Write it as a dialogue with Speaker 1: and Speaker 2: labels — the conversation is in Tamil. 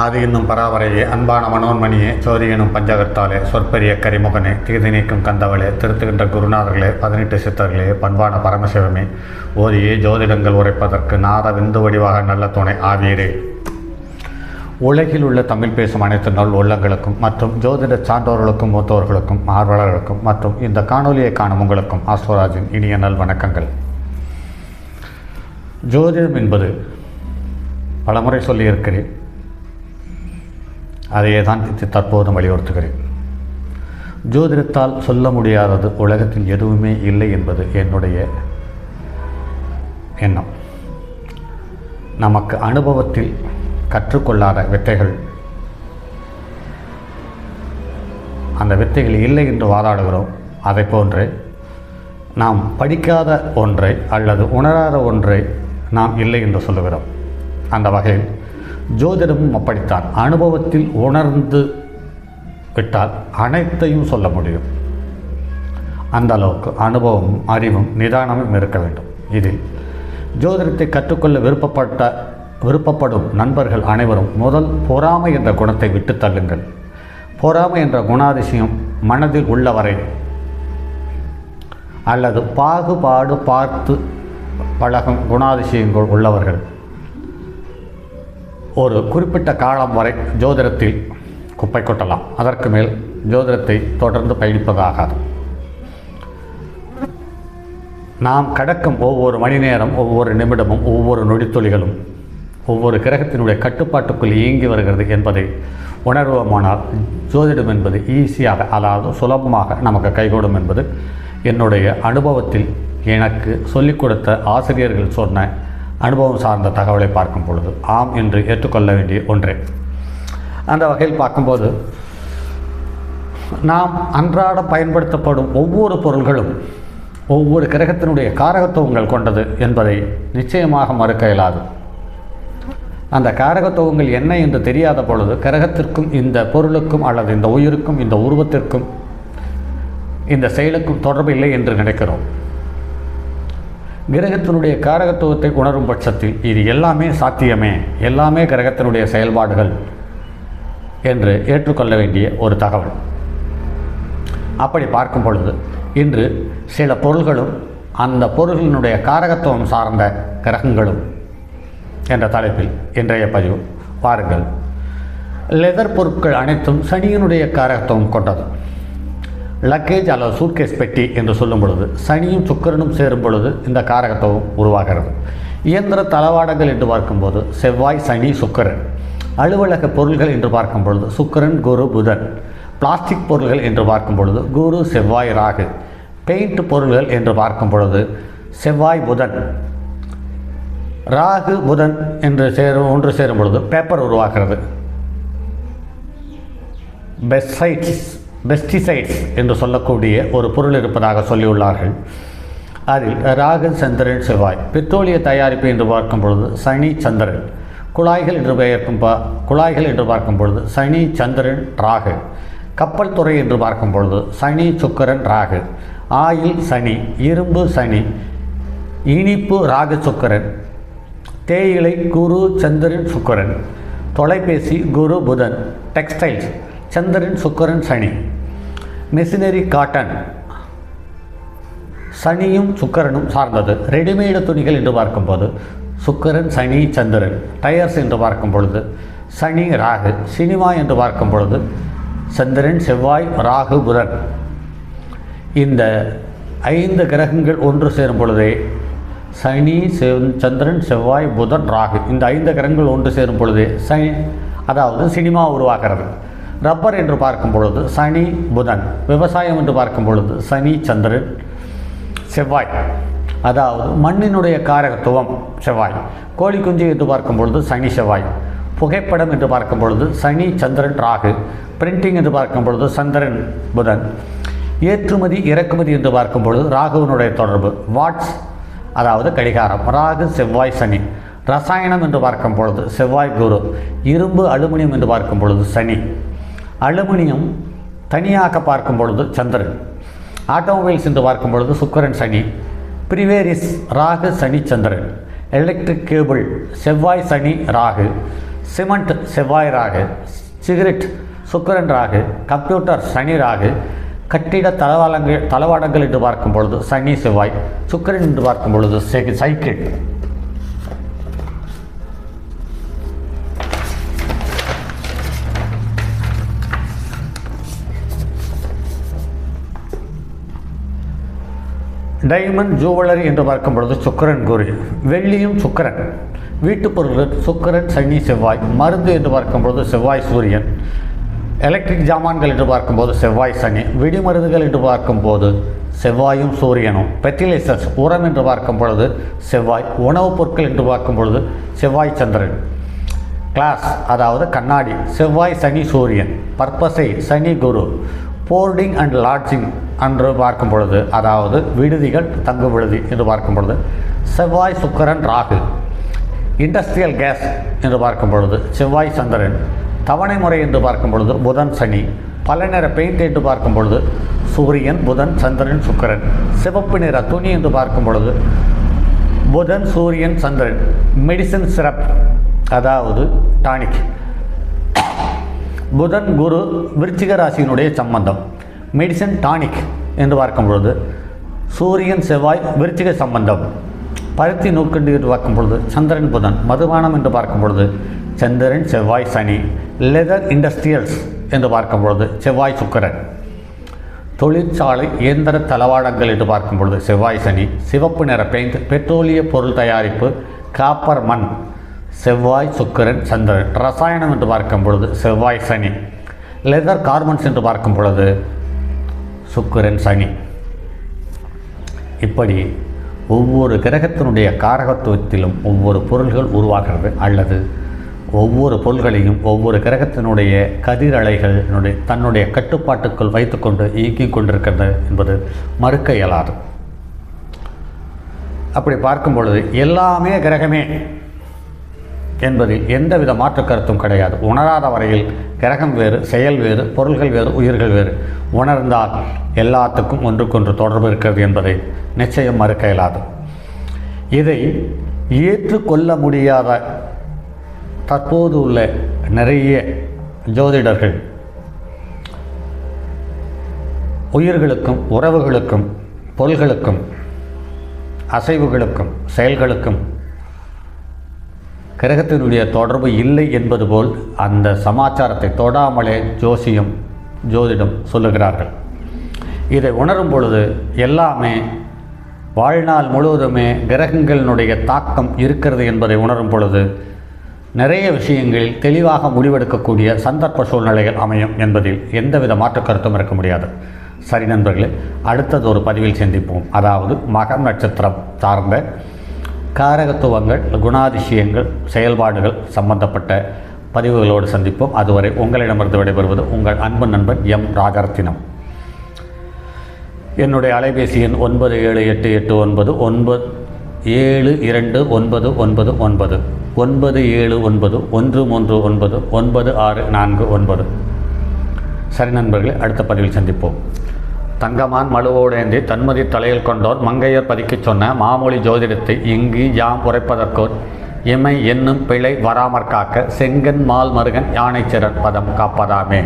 Speaker 1: ஆதி என்னும் பராவரையே அன்பான மனோன்மணியே சோதி எனும் பஞ்சகர்த்தாலே சொற்பெரிய கரிமுகனே தீது நீக்கும் கந்தவளே திருத்துகின்ற குருநாதர்களே பதினெட்டு சித்தர்களே பண்பான பரமசிவமே ஓதியே ஜோதிடங்கள் உரைப்பதற்கு நாத விந்து வடிவாக நல்ல துணை ஆவீரே. உலகில் உள்ள தமிழ் பேசும் அனைத்து நல் உள்ளங்களுக்கும் மற்றும் ஜோதிட சான்றோர்களுக்கும் மூத்தோர்களுக்கும் ஆர்வலர்களுக்கும் மற்றும் இந்த காணொலியை காணும் உங்களுக்கும் ஆஸ்வராஜின் இனிய நல் வணக்கங்கள். ஜோதிடம் என்பது பலமுறை சொல்லியிருக்கிறேன். அதையே தான் இது தற்போதும் வலியுறுத்துகிறேன். ஜோதிடத்தால் சொல்ல முடியாதது உலகத்தில் எதுவுமே இல்லை என்பது என்னுடைய எண்ணம். நமக்கு அனுபவத்தில் கற்றுக்கொள்ளாத வித்தைகள் அந்த வித்தைகள் இல்லை என்று வாதாடுகிறோம். அதை போன்று நாம் படிக்காத ஒன்றை அல்லது உணராத ஒன்றை நாம் இல்லை என்று சொல்லுகிறோம். அந்த வகையில் ஜோதிடமும் அப்படித்தான். அனுபவத்தில் உணர்ந்து விட்டால் அனைத்தையும் சொல்ல முடியும். அந்த அளவுக்கு அனுபவமும் அறிவும் நிதானமும் இருக்க வேண்டும். இதில் ஜோதிடத்தை கற்றுக்கொள்ள விருப்பப்பட்ட விருப்பப்படும் நண்பர்கள் அனைவரும் முதல் பொறாமை என்ற குணத்தை விட்டு தள்ளுங்கள். பொறாமை என்ற குணாதிசயம் மனதில் உள்ளவரை அல்லது பாகுபாடு பார்த்து பழகும் குணாதிசயங்கள் உள்ளவர்கள் ஒரு குறிப்பிட்ட காலம் வரை ஜோதிடத்தில் குப்பை கொட்டலாம். அதற்கு மேல் ஜோதிடத்தை தொடர்ந்து பயணிப்பதாகாது. நாம் கடக்கும் ஒவ்வொரு மணி நேரம் ஒவ்வொரு நிமிடமும் ஒவ்வொரு நொடித்துளிகளும் ஒவ்வொரு கிரகத்தினுடைய கட்டுப்பாட்டுக்குள் இயங்கி வருகிறது என்பதை உணர்வோமானால் ஜோதிடம் என்பது ஈஸியாக அதாவது சுலபமாக நமக்கு கைகூடும் என்பது என்னுடைய அனுபவத்தில் எனக்கு சொல்லிக் கொடுத்த ஆசிரியர்கள் சொன்ன அனுபவம் சார்ந்த தகவலை பார்க்கும் பொழுது ஆம் என்று ஏற்றுக்கொள்ள வேண்டிய ஒன்றே. அந்த வகையில் பார்க்கும்போது நாம் அன்றாட பயன்படுத்தப்படும் ஒவ்வொரு பொருள்களும் ஒவ்வொரு கிரகத்தினுடைய காரகத்துவங்கள் கொண்டது என்பதை நிச்சயமாக மறுக்க இயலாது. அந்த காரகத்துவங்கள் என்ன என்று தெரியாத பொழுது கிரகத்திற்கும் இந்த பொருளுக்கும் அல்லது இந்த உயிருக்கும் இந்த உருவத்திற்கும் இந்த செயலுக்கும் தொடர்பு இல்லை என்று நினைக்கிறோம். கிரகத்தினுடைய காரகத்துவத்தை உணரும் பட்சத்தில் இது எல்லாமே சாத்தியமே எல்லாமே கிரகத்தினுடைய செயல்பாடுகள் என்று ஏற்றுக்கொள்ள வேண்டிய ஒரு தகவல். அப்படி பார்க்கும் பொழுது இன்று சில பொருள்களும் அந்த பொருள்களினுடைய காரகத்துவம் சார்ந்த கிரகங்களும் என்ற தலைப்பில் இன்றைய பதிவு. பாருங்கள் லெதர் பொருட்கள் அனைத்தும் சனியினுடைய காரகத்துவம் கொண்டது. லக்கேஜ் அல்லது சூட்கேஸ் பெட்டி என்று சொல்லும் பொழுது சனியும் சுக்கரனும் சேரும் பொழுது இந்த காரகத்துவம் உருவாகிறது. இயந்திர தளவாடங்கள் என்று பார்க்கும்போது செவ்வாய் சனி சுக்கரன். அலுவலக பொருள்கள் என்று பார்க்கும் பொழுது சுக்கரன் குரு புதன். பிளாஸ்டிக் பொருள்கள் என்று பார்க்கும் பொழுது குரு செவ்வாய் ராகு. பெயிண்ட் பொருள்கள் என்று பார்க்கும் பொழுது செவ்வாய் புதன். ராகு புதன் என்று சேரும் ஒன்று சேரும் பொழுது பேப்பர் உருவாகிறது. பெஸ்டைட்ஸ் பெஸ்டிசைட்ஸ் என்று சொல்லக்கூடிய ஒரு பொருள் இருப்பதாக சொல்லியுள்ளார்கள். அதில் ராகு சந்திரன் செவ்வாய். பெட்ரோலிய தயாரிப்பு என்று பார்க்கும் பொழுது சனி சந்திரன். குழாய்கள் என்று பெயர்க்கும் பா குழாய்கள் என்று பார்க்கும் பொழுது சனி சந்திரன் ராகு. கப்பல் துறை என்று பார்க்கும் பொழுது சனி சுக்கரன் ராகு. ஆயில் சனி இரும்பு சனி இனிப்பு ராகு சுக்கரன். தேயிலை குரு சந்திரன் சுக்கரன். தொலைபேசி குரு புதன். டெக்ஸ்டைல்ஸ் சந்திரன் சுக்கரன் சனி. மெஷினரி காட்டன் சனியும் சுக்கரனும் சார்ந்தது. ரெடிமேடு துணிகள் என்று பார்க்கும்போது சுக்கரன் சனி சந்திரன் டயர்ஸ் என்று பார்க்கும் பொழுது சனி ராகு சினிமா என்று பார்க்கும் பொழுது சந்திரன் செவ்வாய் ராகு புதன். இந்த ஐந்து கிரகங்கள் ஒன்று சேரும் பொழுதே சனி செவ் சந்திரன் செவ்வாய் புதன் ராகு. இந்த ஐந்து கிரகங்கள் ஒன்று சேரும் பொழுதே சனி அதாவது சினிமா உருவாகிறது. ரப்பர் என்று பார்க்கும் பொழுது சனி புதன் விவசாயம் என்று பார்க்கும் பொழுது சனி சந்திரன் செவ்வாய். அதாவது மண்ணினுடைய காரகத்துவம் செவ்வாய். கோழி குஞ்சு என்று பார்க்கும் பொழுது சனி செவ்வாய். புகைப்படம் என்று பார்க்கும் பொழுது சனி சந்திரன் ராகு. பிரிண்டிங் என்று பார்க்கும் பொழுது சந்திரன் புதன். ஏற்றுமதி இறக்குமதி என்று பார்க்கும் பொழுது ராகுவனுடைய தொடர்பு. வாட்ஸ் அதாவது கடிகாரம். ராகு செவ்வாய் சனி. ரசாயனம் என்று பார்க்கும் பொழுது செவ்வாய் குரு. இரும்பு அலுமினியம் என்று பார்க்கும் பொழுது சனி. அலுமினியம் தனியாக பார்க்கும் பொழுது சந்திரன் ஆட்டோமொபைல்ஸ் என்று பார்க்கும் பொழுது சுக்கரன் சனி பிரிவேரிஸ் ராகு சனி சந்திரன் எலக்ட்ரிக் கேபிள் செவ்வாய் சனி ராகு சிமெண்ட் செவ்வாய் ராகு சிகரெட் சுக்கரன் ராகு கம்ப்யூட்டர் சனி ராகு கட்டிட தளவாடங்கள் தளவாடங்கள் என்று பார்க்கும் பொழுது சனி செவ்வாய் சுக்கரன் என்று பார்க்கும் பொழுது சைக்கிள் டைமண்ட் ஜுவல்லரி என்று பார்க்கும் பொழுது சுக்கரன் குரு வெள்ளியும் சுக்கரன். வீட்டுப் பொருள்கள் சுக்கரன் சனி செவ்வாய். மருந்து என்று பார்க்கும் பொழுது செவ்வாய் சூரியன். எலக்ட்ரிக் ஜாமான்கள் என்று பார்க்கும்போது செவ்வாய் சனி. வெடிமருந்துகள் என்று பார்க்கும்போது செவ்வாயும் சூரியனும். பெர்டிலைசர்ஸ் உரம் என்று பார்க்கும் பொழுது செவ்வாய். உணவுப் பொருட்கள் என்று பார்க்கும் பொழுது செவ்வாய் சந்திரன். கிளாஸ் அதாவது கண்ணாடி. செவ்வாய் சனி சூரியன். பர்பஸை சனி குரு. போர்டிங் அண்ட் லாட்ஜிங் என்று பார்க்கும் பொழுது அதாவது விடுதிகள் தங்கு விடுதி என்று பார்க்கும் பொழுது செவ்வாய் சுக்கரன் ராகு இண்டஸ்ட்ரியல் கேஸ் என்று பார்க்கும் பொழுது செவ்வாய் சந்திரன் தவணை முறை என்று பார்க்கும் பொழுது புதன் சனி பல நிற பெயிண்ட் என்று பார்க்கும் பொழுது சூரியன் புதன் சந்திரன் சுக்கரன் சிவப்பு நிற துணி என்று பார்க்கும் பொழுது புதன் சூரியன் சந்திரன் மெடிசன் சிரப் அதாவது டானிக். புதன் குரு விருச்சிக ராசியினுடைய சம்பந்தம். மெடிசன் டானிக் என்று பார்க்கும் பொழுது சூரியன் செவ்வாய் விருச்சிக சம்பந்தம். பருத்தி நூற்கண்டு என்று பார்க்கும் பொழுது சந்திரன் புதன் மதுபானம் என்று பார்க்கும் பொழுது சந்திரன் செவ்வாய் சனி லெதர் இண்டஸ்ட்ரியல்ஸ் என்று பார்க்கும் பொழுது செவ்வாய் சுக்கரன். தொழிற்சாலை இயந்திர தளவாடங்கள் என்று பார்க்கும் பொழுது செவ்வாய் சனி சிவப்பு நிற பெயிண்ட் பெட்ரோலிய பொருள் தயாரிப்பு காப்பர் மண். செவ்வாய் சுக்கரன் சந்திரன். ரசாயனம் என்று பார்க்கும் பொழுது செவ்வாய் சனி. லெதர் கார்மன்ஸ் என்று பார்க்கும் பொழுது சுக்கரன் சனி. இப்படி ஒவ்வொரு கிரகத்தினுடைய காரகத்துவத்திலும் ஒவ்வொரு பொருள்கள் உருவாகிறது. அல்லது ஒவ்வொரு பொருள்களையும் ஒவ்வொரு கிரகத்தினுடைய கதிரலைகளினுடைய தன்னுடைய கட்டுப்பாட்டுக்குள் வைத்துக்கொண்டு இயக்கிக் கொண்டிருக்கிறது என்பது மறுக்க இயலாது. அப்படி பார்க்கும் பொழுது எல்லாமே கிரகமே. என்பதில் எந்தவித மாற்று கருத்தும் கிடையாது. உணராத வரையில் கிரகம் வேறு செயல் வேறு பொருள்கள் வேறு உயிர்கள் வேறு. உணர்ந்தால் எல்லாத்துக்கும் ஒன்றுக்கொன்று தொடர்பு இருக்கிறது என்பதை நிச்சயம் மறுக்க இயலாது. இதை ஏற்றுக்கொள்ள முடியாத தற்போது உள்ள நிறைய ஜோதிடர்கள் உயிர்களுக்கும் உறவுகளுக்கும் பொருள்களுக்கும் அசைவுகளுக்கும் செயல்களுக்கும் கிரகத்தினுடைய தொடர்பு இல்லை என்பது போல் அந்த சமாச்சாரத்தை தொடாமலே ஜோசியம் ஜோதிடம் சொல்லுகிறார்கள். இதை உணரும் பொழுது எல்லாமே வாழ்நாள் முழுவதுமே கிரகங்களினுடைய தாக்கம் இருக்கிறது என்பதை உணரும் பொழுது நிறைய விஷயங்களில் தெளிவாக முடிவெடுக்கக்கூடிய சந்தர்ப்ப சூழ்நிலைகள் அமையும் என்பதில் எந்தவித மாற்று கருத்தும் இருக்க முடியாது. சரி நண்பர்களே அடுத்தது ஒரு பதிவில் சந்திப்போம். அதாவது மகம் நட்சத்திரம் சார்ந்த காரகத்துவங்கள் குணாதிசயங்கள் செயல்பாடுகள் சம்பந்தப்பட்ட பதிவுகளோடு சந்திப்போம். அதுவரை உங்களிடமிருந்து விடைபெறுவது உங்கள் அன்பு நண்பன் எம். ராஜரத்தினம் என்னுடைய அலைபேசி எண் ஒன்பது ஏழு எட்டு எட்டு ஒன்பது ஒன்பது ஏழு இரண்டு ஒன்பது ஒன்பது ஒன்பது ஒன்பது ஏழு ஒன்பது ஒன்று மூன்று ஒன்பது ஒன்பது ஆறு நான்கு ஒன்பது. சரி நண்பர்களை அடுத்த பதிவில் சந்திப்போம். தங்கமான் மழுவோடேந்தி தன்மதி தலையில் கொண்டோர் மங்கையர் பதிக்கச் சொன்ன மாமொழி ஜோதிடத்தை இங்கு யாம் உரைப்பதற்கோர் இமை என்னும் பிழை வராமற் காக்க செங்கன் மால் மருகன் யானைச்சிறன் பதம் காப்பதாமே.